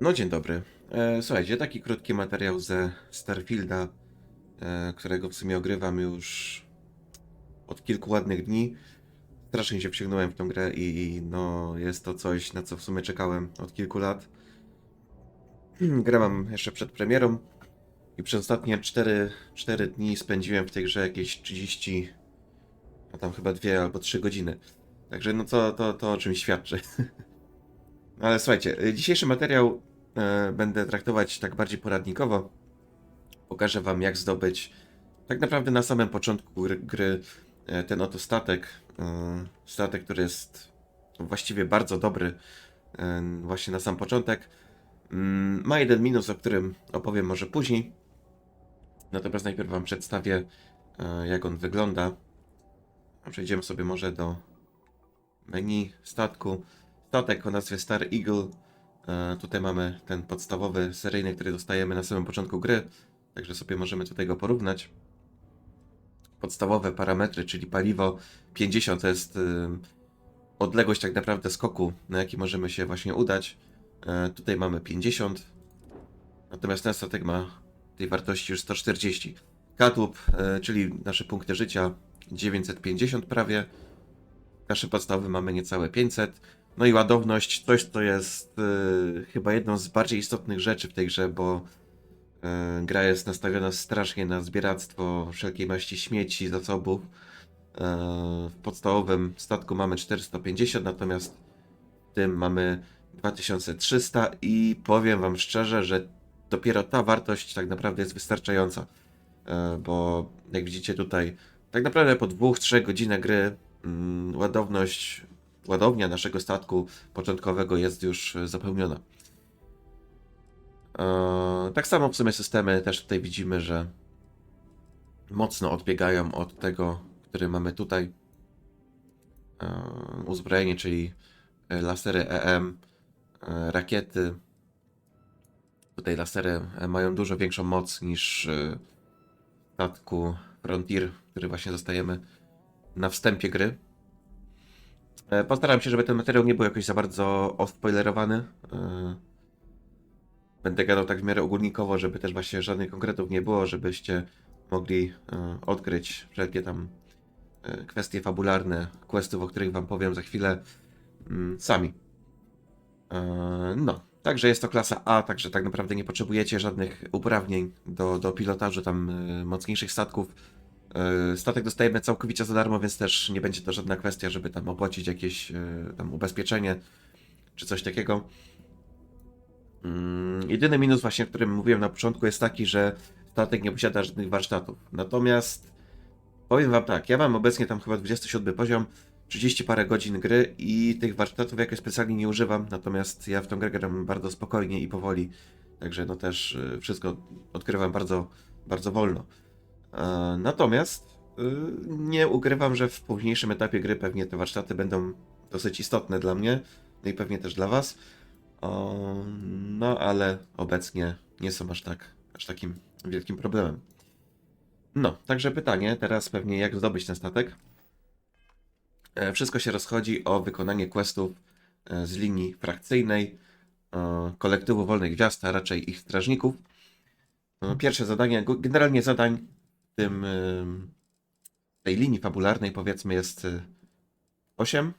No dzień dobry. E, słuchajcie, taki krótki materiał ze Starfielda, e, którego w sumie ogrywam już od kilku ładnych dni. Strasznie się wciągnąłem w tą grę i no jest to coś, na co w sumie czekałem od kilku lat. Grę mam jeszcze przed premierą i przez ostatnie 4, 4 dni spędziłem w tej grze jakieś 30, a tam chyba 2 albo 3 godziny. Także no to, to, to o czymś świadczy. No Ale słuchajcie, y, dzisiejszy materiał e, będę traktować tak bardziej poradnikowo. Pokażę wam, jak zdobyć tak naprawdę na samym początku gry, e, ten oto statek. E, statek, który jest właściwie bardzo dobry e, właśnie na sam początek. Mm, Ma jeden minus, o którym opowiem może później. Natomiast najpierw wam przedstawię, e, jak on wygląda. Przejdziemy sobie może do menu statku. Statek o nazwie Star Eagle. E, tutaj mamy ten podstawowy seryjny, który dostajemy na samym początku gry. Także sobie możemy tutaj go porównać. Podstawowe parametry, czyli paliwo 50 to jest y, odległość tak naprawdę skoku, na jaki możemy się właśnie udać. E, tutaj mamy 50. Natomiast ten statek ma tej wartości już 140. Kadłub, e, czyli nasze punkty życia 950 prawie. Nasze podstawy mamy niecałe 500. No i ładowność, coś co jest y, chyba jedną z bardziej istotnych rzeczy w tej grze, bo y, gra jest nastawiona strasznie na zbieractwo wszelkiej maści śmieci, zasobów. Y, w podstawowym statku mamy 450, natomiast w tym mamy 2300 i powiem wam szczerze, że dopiero ta wartość tak naprawdę jest wystarczająca, y, bo jak widzicie tutaj, tak naprawdę po 2-3 godzinach gry mm, ładowność ładownia naszego statku początkowego jest już e, zapełniona. Eee, tak samo w sumie systemy też tutaj widzimy, że mocno odbiegają od tego, który mamy tutaj. Eee, uzbrojenie, czyli e, lasery EM, e, rakiety. Tutaj lasery e, mają dużo większą moc niż e, w statku Frontier, który właśnie dostajemy na wstępie gry. E, Postaram się, żeby ten materiał nie był jakoś za bardzo ospoilerowany. E, Będę gadał tak w miarę ogólnikowo, żeby też właśnie żadnych konkretów nie było, żebyście mogli e, odkryć wszelkie tam kwestie fabularne, questów, o których wam powiem za chwilę mm, sami. No, także jest to klasa A, także tak naprawdę nie potrzebujecie żadnych uprawnień do, do pilotażu tam mocniejszych statków. E, Statek dostajemy całkowicie za darmo, więc też nie będzie to żadna kwestia, żeby tam opłacić jakieś e, tam ubezpieczenie czy coś takiego. Mm, Jedyny minus właśnie, o którym mówiłem na początku jest taki, że statek nie posiada żadnych warsztatów. Natomiast powiem wam tak, ja mam obecnie tam chyba 27 poziom, 30 parę godzin gry i tych warsztatów jakoś specjalnie nie używam, natomiast ja w tą grę gram bardzo spokojnie i powoli, także no też e, wszystko odkrywam bardzo, bardzo wolno. E, Natomiast y, nie ukrywam, że w późniejszym etapie gry pewnie te warsztaty będą dosyć istotne dla mnie, no i pewnie też dla Was. No ale obecnie nie są aż tak, aż takim wielkim problemem. No, także pytanie teraz pewnie jak zdobyć ten statek. E, Wszystko się rozchodzi o wykonanie questów e, z linii frakcyjnej kolektywu Wolnych Gwiazd, a raczej ich strażników. Pierwsze zadanie, generalnie zadań tym, ym, tej linii fabularnej powiedzmy jest 8.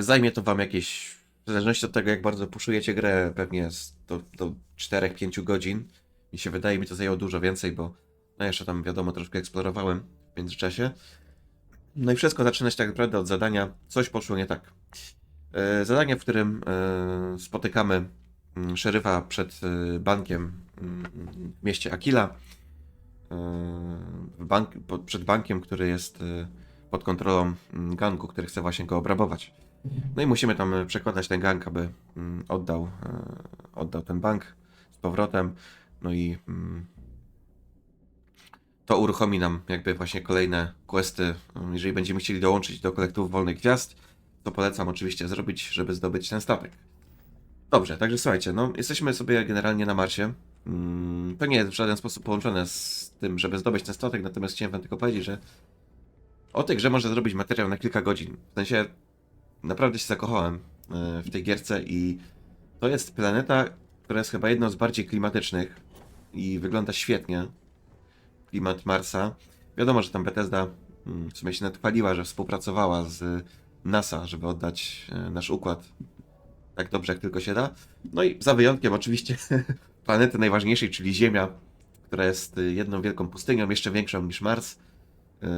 Zajmie to wam jakieś, w zależności od tego jak bardzo puszujecie grę, pewnie do, do 4-5 godzin. Mi się wydaje, mi to zajęło dużo więcej, bo no jeszcze tam wiadomo troszkę eksplorowałem w międzyczasie. No i wszystko zaczyna się tak naprawdę od zadania, coś poszło nie tak. Zadanie, w którym spotykamy szeryfa przed e, bankiem mm, w mieście Aquila. E, w Bank, przed bankiem, który jest e, pod kontrolą mm, gangu, który chce właśnie go obrabować. No i musimy tam przekładać ten gang, aby mm, oddał, oddał ten bank z powrotem. No i mm, to uruchomi nam jakby właśnie kolejne questy. Mm, Jeżeli będziemy chcieli dołączyć do kolektywu Wolnych Gwiazd, to polecam oczywiście zrobić, żeby zdobyć ten statek. Dobrze, także słuchajcie, no jesteśmy sobie generalnie na Marsie. Mm, To nie jest w żaden sposób połączone z tym, żeby zdobyć ten statek, natomiast chciałem wam tylko powiedzieć, że o tej grze można zrobić materiał na kilka godzin. W sensie naprawdę się zakochałem e, w tej gierce i To jest planeta, która jest chyba jedną z bardziej klimatycznych i wygląda świetnie. Klimat Marsa. Wiadomo, że tam Bethesda mm, w sumie się nadpaliła, że współpracowała z NASA, żeby oddać e, nasz układ tak dobrze, jak tylko się da. No i za wyjątkiem oczywiście planety najważniejszej, czyli Ziemia, która jest y, jedną wielką pustynią, jeszcze większą niż Mars. Yy,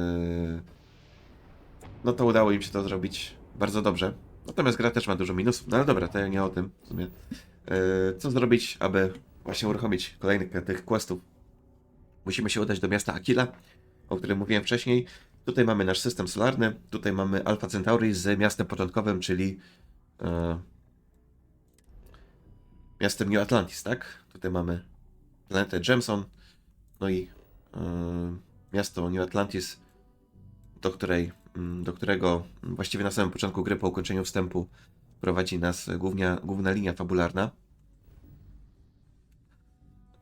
No to udało im się to zrobić bardzo dobrze. Natomiast gra też ma dużo minusów. No ale dobra, to ja nie o tym w sumie. Yy, Co zrobić, aby właśnie uruchomić kolejnych tych questów? Musimy się udać do miasta Aquila, o którym mówiłem wcześniej. Tutaj mamy nasz system solarny, tutaj mamy Alpha Centauri z miastem początkowym, czyli miastem New Atlantis, tak? Tutaj mamy planetę Jameson, no i e, miasto New Atlantis, do, której, mm, do którego właściwie na samym początku gry, po ukończeniu wstępu, prowadzi nas głównia, główna linia fabularna.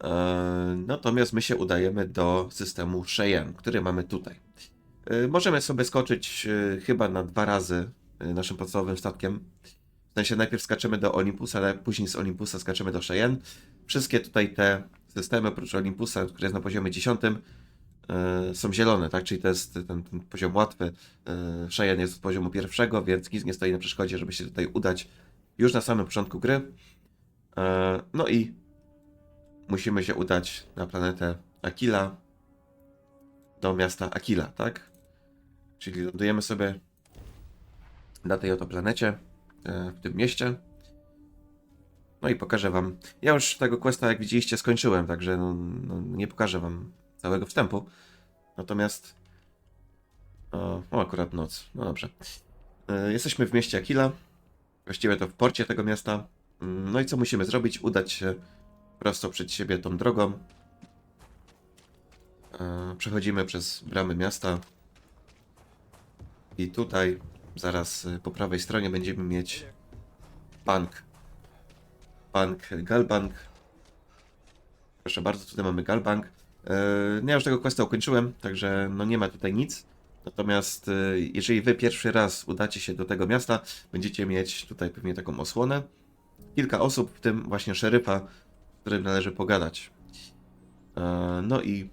E, Natomiast my się udajemy do systemu Cheyenne, który mamy tutaj. E, Możemy sobie skoczyć chyba na dwa razy naszym podstawowym statkiem. W sensie najpierw skaczemy do Olympusa, później z Olympusa skaczemy do Cheyenne. Wszystkie tutaj te systemy, oprócz Olympusa, który jest na poziomie 10, e, są zielone, tak? Czyli to jest ten, ten poziom łatwy. E, Cheyenne jest z poziomu pierwszego, więc nic nie stoi na przeszkodzie, żeby się tutaj udać już na samym początku gry. E, No i musimy się udać na planetę Aquila, do miasta Aquila, tak? Czyli lądujemy sobie na tej oto planecie, w tym mieście. No i pokażę wam. Ja już tego questa, jak widzieliście, skończyłem, także no, no, nie pokażę wam całego wstępu. Natomiast. O, o, akurat noc. No dobrze. E, Jesteśmy w mieście Aquila. Właściwie to w porcie tego miasta. Mm, No i co musimy zrobić? Udać się prosto przed siebie tą drogą. E, Przechodzimy przez bramy miasta. I tutaj, zaraz e, po prawej stronie, będziemy mieć bank. Bank Galbank. Proszę bardzo, tutaj mamy Galbank. No ja już tego questa ukończyłem, także no nie ma tutaj nic. Natomiast e, jeżeli wy pierwszy raz udacie się do tego miasta, będziecie mieć tutaj pewnie taką osłonę. Kilka osób, w tym właśnie szeryfa, z którym należy pogadać. E, No i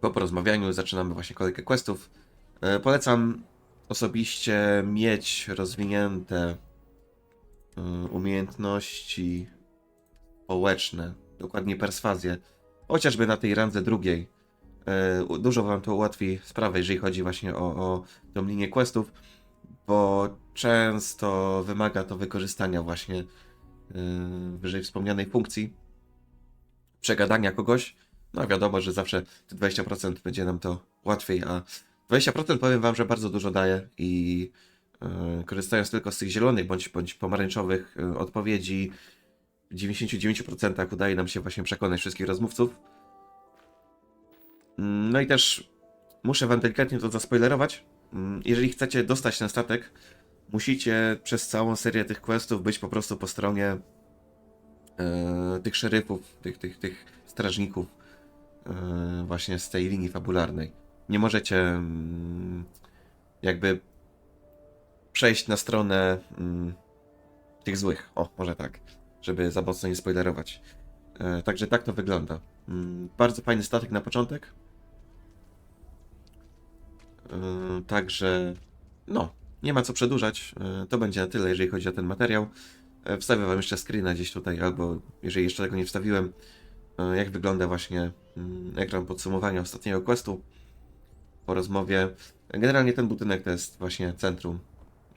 po porozmawianiu zaczynamy właśnie kolejkę questów. E, Polecam osobiście mieć rozwinięte e, umiejętności społeczne, dokładnie perswazję, chociażby na tej randze drugiej. U- Dużo wam to ułatwi sprawę, jeżeli chodzi właśnie o, o tą linię questów, bo często wymaga to wykorzystania właśnie e, wyżej wspomnianej funkcji, przegadania kogoś. No wiadomo, że zawsze te 20% będzie nam to łatwiej, a 20% powiem wam, że bardzo dużo daje i e, korzystając tylko z tych zielonych bądź, bądź pomarańczowych e, odpowiedzi, w 99% udaje nam się właśnie przekonać wszystkich rozmówców. Mm, No i też muszę wam delikatnie to zaspoilerować. Mm, Jeżeli chcecie dostać na statek, musicie przez całą serię tych questów być po prostu po stronie e, tych szeryfów, tych, tych, tych strażników e, właśnie z tej linii fabularnej. Nie możecie mm, jakby przejść na stronę mm, tych złych. O, może tak, żeby za mocno nie spoilerować. E, Także tak to wygląda. Mm, Bardzo fajny statek na początek. E, Także, no, nie ma co przedłużać. E, To będzie na tyle, jeżeli chodzi o ten materiał. Wstawię Wam jeszcze screena gdzieś tutaj, albo jeżeli jeszcze tego nie wstawiłem, jak wygląda właśnie ekran podsumowania ostatniego questu po rozmowie. Generalnie ten budynek to jest właśnie centrum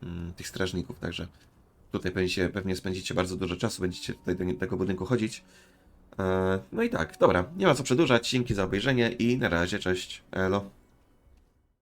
mm, tych strażników, także tutaj będziecie, pewnie spędzicie bardzo dużo czasu, będziecie tutaj do tego budynku chodzić. E, No i tak, dobra, nie ma co przedłużać. Dzięki za obejrzenie i na razie, cześć, elo.